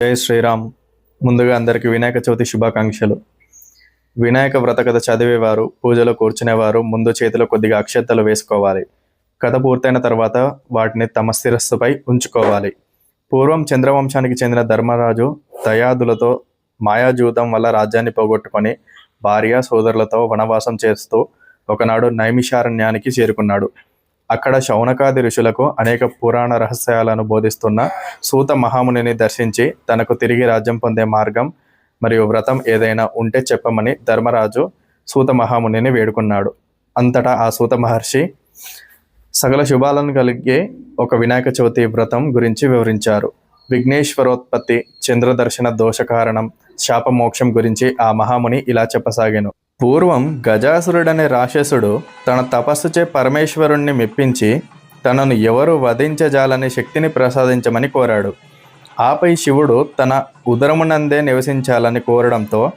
జై శ్రీరామ్. ముందుగా అందరికీ వినాయక చవితి శుభాకాంక్షలు. వినాయక వ్రత కథ చదివేవారు పూజలో కూర్చునేవారు ముందు చేతిలో కొద్దిగా అక్షతలు వేసుకోవాలి. కథ పూర్తయిన తర్వాత వాటిని తమ శిరస్సుపై ఉంచుకోవాలి. పూర్వం చంద్రవంశానికి చెందిన ధర్మరాజు దయాదులతో మాయాజూతం వల్ల రాజ్యాన్ని పోగొట్టుకొని భార్య సోదరులతో వనవాసం చేస్తూ ఒకనాడు నైమిషారణ్యానికి చేరుకున్నాడు. అక్కడ శౌనకాది ఋషులకు అనేక పురాణ రహస్యాలను బోధిస్తున్న సూత మహామునిని దర్శించి తనకు తిరిగి రాజ్యం పొందే మార్గం మరియు వ్రతం ఏదైనా ఉంటే చెప్పమని ధర్మరాజు సూత మహామునిని వేడుకున్నాడు. అంతటా ఆ సూత మహర్షి సకల శుభాలను కలిగే ఒక వినాయక చవితి వ్రతం గురించి వివరించారు. విఘ్నేశ్వరోత్పత్తి చంద్రదర్శన దోష కారణం శాపమోక్షం గురించి ఆ మహాముని ఇలా చెప్పసాగాను. పూర్వం గజాసురుడనే రాక్షసుడు తన తపస్సుచే పరమేశ్వరుణ్ణి మెప్పించి తనను ఎవరు వధించజాలనే శక్తిని ప్రసాదించమని కోరాడు. ఆపై శివుడు తన ఉదరమునందే నివసించాలని కోరడంతో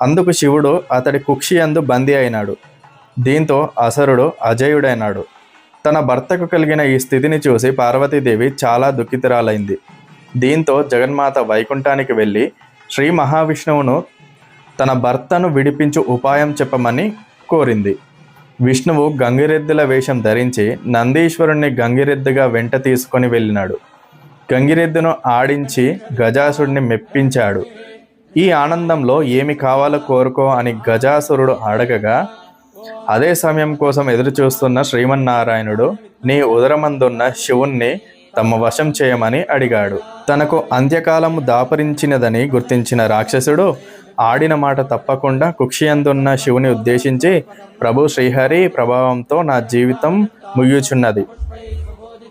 అందుకు శివుడు అతడి కుక్షి అందు బందీ అయినాడు. దీంతో అసరుడు అజయుడైనాడు. తన భర్తకు కలిగిన ఈ స్థితిని చూసి పార్వతీదేవి చాలా దుఃఖితురాలైంది. దీంతో జగన్మాత వైకుంఠానికి వెళ్ళి శ్రీ మహావిష్ణువును తన భర్తను విడిపించు ఉపాయం చెప్పమని కోరింది. విష్ణువు గంగిరెద్దుల వేషం ధరించి నందీశ్వరుణ్ణి గంగిరెద్దుగా వెంట తీసుకొని వెళ్ళినాడు. గంగిరెద్దును ఆడించి గజాసుడిని మెప్పించాడు. ఈ ఆనందంలో ఏమి కావాలో కోరుకో అని గజాసురుడు అడగగా అదే సమయం కోసం ఎదురుచూస్తున్న శ్రీమన్నారాయణుడు నీ ఉదరమందున్న శివుణ్ణి తమ వశం చేయమని అడిగాడు. తనకు అంత్యకాలము దాపరించినదని గుర్తించిన రాక్షసుడు ఆడిన మాట తప్పకుండా కుక్షియందున్న శివుని ఉద్దేశించి ప్రభు శ్రీహరి ప్రభావంతో నా జీవితం ముగియుచున్నది.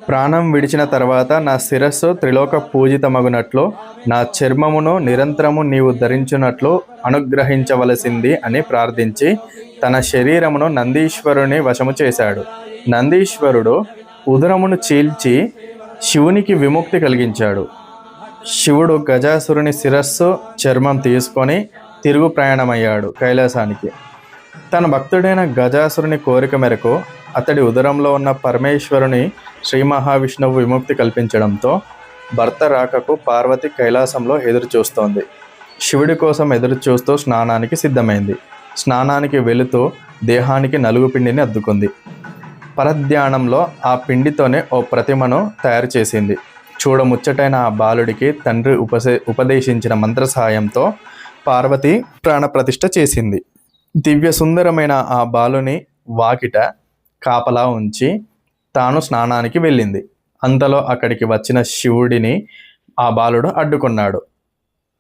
ప్రాణం విడిచిన తర్వాత నా శిరస్సు త్రిలోక పూజితమగునట్లు నా చర్మమును నిరంతరము నీవు ధరించున్నట్లు అనుగ్రహించవలసింది అని ప్రార్థించి తన శరీరమును నందీశ్వరుని వశము చేశాడు. నందీశ్వరుడు ఉదరమును చీల్చి శివునికి విముక్తి కలిగించాడు. శివుడు గజాసురుని శిరస్సు చర్మం తీసుకొని తిరుగు ప్రయాణమయ్యాడు కైలాసానికి. తన భక్తుడైన గజాసురుని కోరిక మేరకు అతడి ఉదరంలో ఉన్న పరమేశ్వరుని శ్రీ మహావిష్ణువు విముక్తి కల్పించడంతో భర్త రాకకు పార్వతి కైలాసంలో ఎదురు చూస్తోంది శివుడి కోసం ఎదురు చూస్తూ స్నానానికి సిద్ధమైంది. స్నానానికి వెళుతూ దేహానికి నలుగు పిండిని అద్దుకుంది. పరధ్యానంలో ఆ పిండితోనే ఓ ప్రతిమను తయారు చేసింది. చూడముచ్చటైన ఆ బాలుడికి తండ్రి ఉపసే ఉపదేశించిన మంత్ర సహాయంతో పార్వతి ప్రాణప్రతిష్ఠ చేసింది. దివ్య సుందరమైన ఆ బాలుని వాకిట కాపలా ఉంచి తాను స్నానానికి వెళ్ళింది. అంతలో అక్కడికి వచ్చిన శివుడిని ఆ బాలుడు అడ్డుకున్నాడు.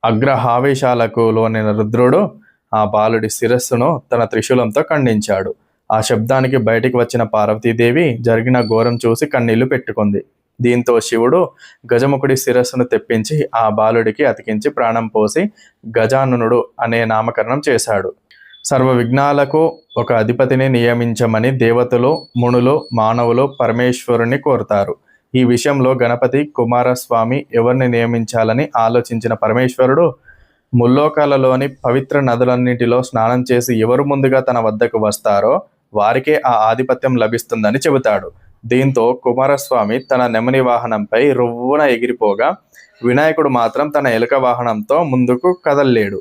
అగ్రహావేశాలకు లోని రుద్రుడు ఆ బాలుడి శిరస్సును తన త్రిశూలంతో ఖండించాడు. ఆ శబ్దానికి బయటికి వచ్చిన పార్వతీదేవి జరిగిన ఘోరం చూసి కన్నీళ్ళు పెట్టుకుంది. దీంతో శివుడు గజముఖుడి శిరస్సును తెప్పించి ఆ బాలుడికి అతికించి ప్రాణం పోసి గజానునుడు అనే నామకరణం చేశాడు. సర్వ విఘ్నాలకు ఒక అధిపతిని నియమించమని దేవతలు మునులు మానవులు పరమేశ్వరుని కోరుతారు. ఈ విషయంలో గణపతి కుమారస్వామి ఎవరిని నియమించాలని ఆలోచించిన పరమేశ్వరుడు ముల్లోకాలలోని పవిత్ర నదులన్నింటిలో స్నానం చేసి ఎవరు ముందుగా తన వద్దకు వస్తారో వారికే ఆ ఆధిపత్యం లభిస్తుందని చెబుతాడు. దీంతో కుమారస్వామి తన నెమలి వాహనంపై రువ్వున ఎగిరిపోగా వినాయకుడు మాత్రం తన ఎలుక వాహనంతో ముందుకు కదల్లేడు.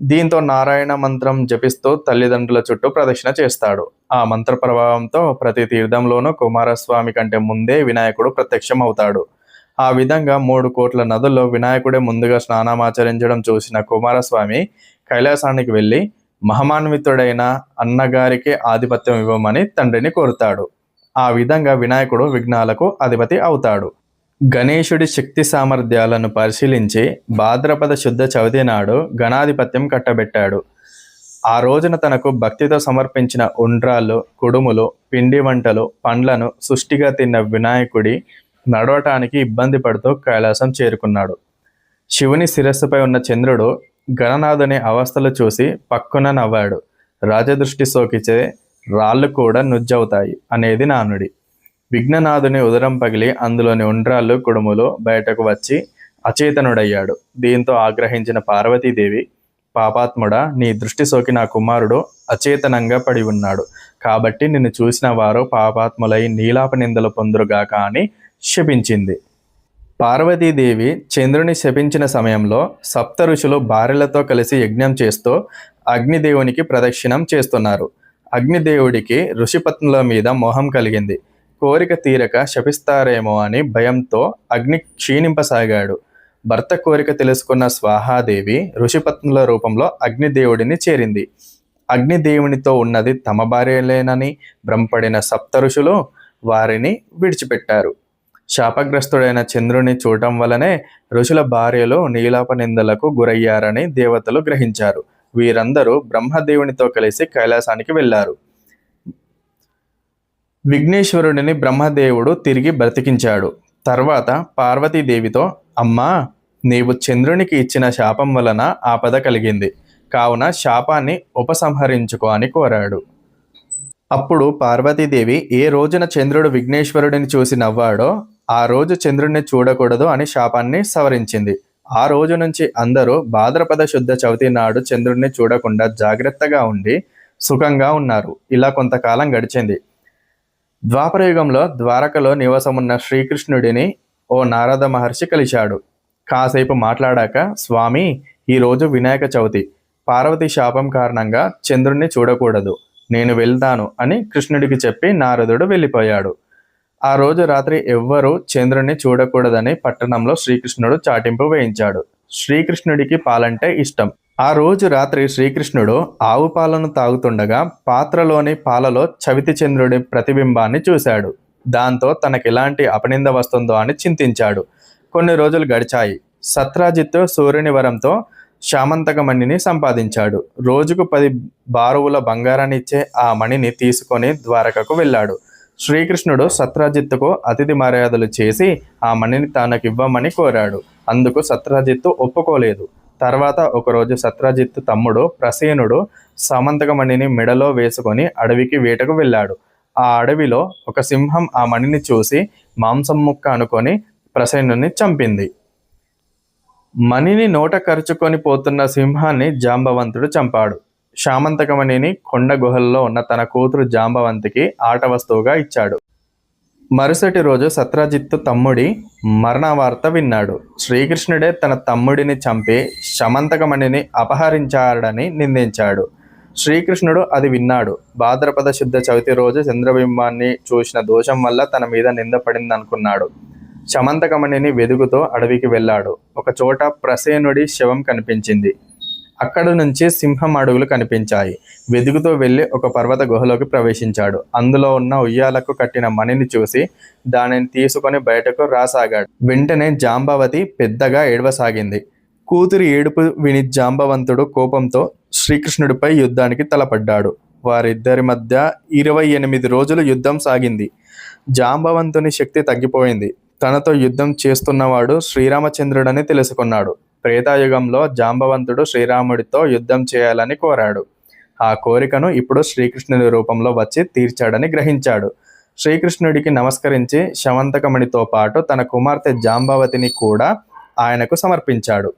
దీంతో నారాయణ మంత్రం జపిస్తూ తల్లిదండ్రుల చుట్టూ ప్రదక్షిణ చేస్తాడు. ఆ మంత్ర ప్రభావంతో ప్రతి తీర్థంలోనూ కుమారస్వామి కంటే ముందే వినాయకుడు ప్రత్యక్షం అవుతాడు ఆ విధంగా మూడు కోట్ల నదుల్లో వినాయకుడే ముందుగా స్నానమాచరించడం చూసిన కుమారస్వామి కైలాసానికి వెళ్ళి మహమాన్వితుడైన అన్నగారికి ఆధిపత్యం ఇవ్వమని తండ్రిని కోరుతాడు. ఆ విధంగా వినాయకుడు విఘ్నాలకు అధిపతి అవుతాడు. గణేశుడి శక్తి సామర్థ్యాలను పరిశీలించి భాద్రపద శుద్ధ చవితి నాడు గణాధిపత్యం కట్టబెట్టాడు. ఆ రోజున తనకు భక్తితో సమర్పించిన ఉండ్రాళ్ళు కుడుములు పిండి వంటలు పండ్లను సుష్టిగా తిన్న వినాయకుడి నడవటానికి ఇబ్బంది పడుతూ కైలాసం చేరుకున్నాడు. శివుని శిరస్సుపై ఉన్న చంద్రుడు గణనాథుని అవస్థలు చూసి పక్కున నవ్వాడు. రాజదృష్టి సోకిచే రాళ్ళు కూడా నుజ్జవుతాయి అనేది నానుడి. విఘ్ననాథుని ఉదరం పగిలి అందులోని ఉండ్రాళ్ళు కుడుములు బయటకు వచ్చి అచేతనుడయ్యాడు. దీంతో ఆగ్రహించిన పార్వతీదేవి పాపాత్ముడా నీ దృష్టి సోకి నా కుమారుడు అచేతనంగా పడి ఉన్నాడు. కాబట్టి నిన్ను చూసిన వారు పాపాత్ములై నీలాప నిందలు పొందురుగాక అని శపించింది. పార్వతీదేవి చంద్రుని శపించిన సమయంలో సప్త ఋషులు భార్యలతో కలిసి యజ్ఞం చేస్తూ అగ్నిదేవునికి ప్రదక్షిణం చేస్తున్నారు. అగ్నిదేవుడికి ఋషిపత్నుల మీద మోహం కలిగింది. కోరిక తీరక శపిస్తారేమో అని భయంతో అగ్ని క్షీణింపసాగాడు. భర్త కోరిక తెలుసుకున్న స్వాహాదేవి ఋషిపత్నుల రూపంలో అగ్నిదేవుడిని చేరింది. అగ్నిదేవునితో ఉన్నది తమ భార్యలేనని భ్రమపడిన సప్త ఋషులు వారిని విడిచిపెట్టారు. శాపగ్రస్తుడైన చంద్రుని చూడటం వలనే ఋషుల భార్యలు నీలాప నిందలకు గురయ్యారని దేవతలు గ్రహించారు. వీరందరూ బ్రహ్మదేవునితో కలిసి కైలాసానికి వెళ్ళారు. విఘ్నేశ్వరుడిని బ్రహ్మదేవుడు తిరిగి బ్రతికించాడు. తర్వాత పార్వతీదేవితో అమ్మా నీవు చంద్రునికి ఇచ్చిన శాపం వలన ఆపద కలిగింది. కావున శాపాన్ని ఉపసంహరించుకో అని కోరాడు. అప్పుడు పార్వతీదేవి ఏ రోజున చంద్రుడు విఘ్నేశ్వరుడిని చూసి నవ్వాడో ఆ రోజు చంద్రుడిని చూడకూడదు అని శాపాన్ని సవరించింది. ఆ రోజు నుంచి అందరూ భాద్రపద శుద్ధ చవితి నాడు చంద్రుడిని చూడకుండా జాగ్రత్తగా ఉండి సుఖంగా ఉన్నారు. ఇలా కొంతకాలం గడిచింది. ద్వాపరయుగంలో ద్వారకలో నివాసమున్న శ్రీకృష్ణుడిని ఓ నారద మహర్షి కలిశాడు. కాసేపు మాట్లాడాక స్వామి ఈరోజు వినాయక చవితి. పార్వతి శాపం కారణంగా చంద్రుణ్ణి చూడకూడదు. నేను వెళ్తాను అని కృష్ణుడికి చెప్పి నారదుడు వెళ్ళిపోయాడు. ఆ రోజు రాత్రి ఎవ్వరూ చంద్రుణ్ణి చూడకూడదని పట్టణంలో శ్రీకృష్ణుడు చాటింపు వేయించాడు. శ్రీకృష్ణుడికి పాలంటే ఇష్టం. ఆ రోజు రాత్రి శ్రీకృష్ణుడు ఆవు పాలను తాగుతుండగా పాత్రలోని పాలలో చవితి చంద్రుడి ప్రతిబింబాన్ని చూశాడు. దాంతో తనకి ఎలాంటి అపనింద వస్తుందో అని చింతించాడు. కొన్ని రోజులు గడిచాయి. సత్రాజిత్తు సూర్యుని వరంతో శామంతక మణిని సంపాదించాడు. రోజుకు పది బారువుల బంగారాన్ని ఇచ్చే ఆ మణిని తీసుకొని ద్వారకకు వెళ్ళాడు. శ్రీకృష్ణుడు సత్రాజిత్తుకు అతిథి మర్యాదలు చేసి ఆ మణిని తనకివ్వమని కోరాడు. అందుకు సత్రాజిత్తు ఒప్పుకోలేదు. తర్వాత ఒకరోజు సత్రాజిత్తు తమ్ముడు ప్రసేనుడు సామంతకమణిని మెడలో వేసుకొని అడవికి వేటకు వెళ్ళాడు. ఆ అడవిలో ఒక సింహం ఆ మణిని చూసి మాంసం ముక్క అనుకొని ప్రసేనుని చంపింది. మణిని నోట ఖర్చుకొని పోతున్న సింహాన్ని జాంబవంతుడు చంపాడు. శామంతకమణిని కొండ గుహల్లో ఉన్న తన కూతురు జాంబవంతికి ఆట వస్తువుగా ఇచ్చాడు. మరుసటి రోజు సత్రజిత్తు తమ్ముడి మరణ వార్త విన్నాడు. శ్రీకృష్ణుడే తన తమ్ముడిని చంపి శమంతకమణిని అపహరించాడని నిందించాడు. శ్రీకృష్ణుడు అది విన్నాడు. భాద్రపద శుద్ధ చవితి రోజు చంద్రబింబాన్ని చూసిన దోషం వల్ల తన మీద నింద పడిందనుకున్నాడు. శమంతకమణిని వెదుగుతో అడవికి వెళ్ళాడు. ఒక చోట ప్రసేనుడి శవం కనిపించింది. అక్కడ నుంచి సింహం అడుగులు కనిపించాయి. వెదుగుతో వెళ్ళి ఒక పర్వత గుహలోకి ప్రవేశించాడు. అందులో ఉన్న ఉయ్యాలకు కట్టిన మణిని చూసి దానిని తీసుకొని బయటకు రాసాగాడు. వెంటనే జాంబవతి పెద్దగా ఏడవసాగింది. కూతురి ఏడుపు విని జాంబవంతుడు కోపంతో శ్రీకృష్ణుడిపై యుద్ధానికి తలపడ్డాడు. వారిద్దరి మధ్య ఇరవై ఎనిమిది రోజులు యుద్ధం సాగింది. జాంబవంతుని శక్తి తగ్గిపోయింది. తనతో యుద్ధం చేస్తున్నవాడు శ్రీరామచంద్రుడని తెలుసుకున్నాడు. త్రేతాయుగంలో జాంబవంతుడు శ్రీరాముడితో యుద్ధం చేయాలని కోరాడు. ఆ కోరికను ఇప్పుడు శ్రీకృష్ణుని రూపంలో వచ్చి తీర్చాడని గ్రహించాడు. శ్రీకృష్ణుడికి నమస్కరించి శవంతకమణితో పాటు తన కుమార్తె జాంబవతిని కూడా ఆయనకు సమర్పించాడు.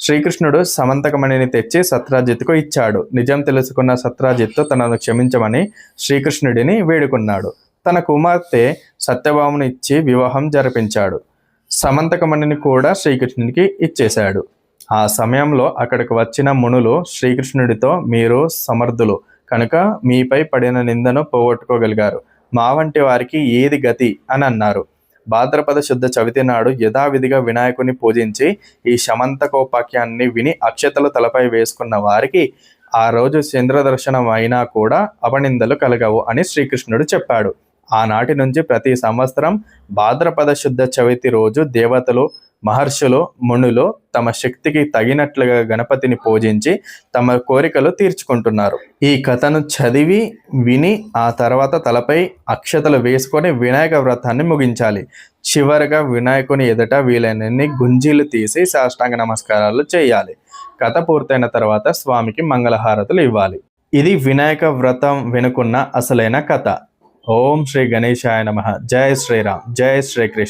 శ్రీకృష్ణుడు సమంతకమణిని తెచ్చి సత్రాజిత్కు ఇచ్చాడు. నిజం తెలుసుకున్న సత్రాజిత్తు తనను క్షమించమని శ్రీకృష్ణుడిని వేడుకున్నాడు. తన కుమార్తె సత్యభామను ఇచ్చి వివాహం జరిపించాడు. సమంతకమణిని కూడా శ్రీకృష్ణునికి ఇచ్చేశాడు. ఆ సమయంలో అక్కడికి వచ్చిన మునులు శ్రీకృష్ణుడితో మీరు సమర్థులు. కనుక మీపై పడిన నిందను పోగొట్టుకోగలిగారు. మా వంటి వారికి ఏది గతి? అని అన్నారు. భాద్రపద శుద్ధ చవితి నాడు యథావిధిగా వినాయకుని పూజించి ఈ శమంతకోపాఖ్యాన్ని విని అక్షతలు తలపై వేసుకున్న వారికి ఆ రోజు చంద్రదర్శనం అయినా కూడా అపనిందలు కలగవు అని శ్రీకృష్ణుడు చెప్పాడు. ఆనాటి నుంచి ప్రతి సంవత్సరం భాద్రపద శుద్ధ చవితి రోజు దేవతలు మహర్షులు మునులు తమ శక్తికి తగినట్లుగా గణపతిని పూజించి తమ కోరికలు తీర్చుకుంటున్నారు. ఈ కథను చదివి విని ఆ తర్వాత తలపై అక్షతలు వేసుకొని వినాయక వ్రతాన్ని ముగించాలి. చివరగా వినాయకుని ఎదుట వీలైనన్ని గుంజీలు తీసి సాష్టాంగ నమస్కారాలు చేయాలి. కథ పూర్తయిన తర్వాత స్వామికి మంగళహారతులు ఇవ్వాలి. ఇది వినాయక వ్రతం వెనుకున్న అసలైన కథ. ఓం శ్రీ గణేశాయ నమ జయ శ్రీరామ్ జయ శ్రీకృష్ణ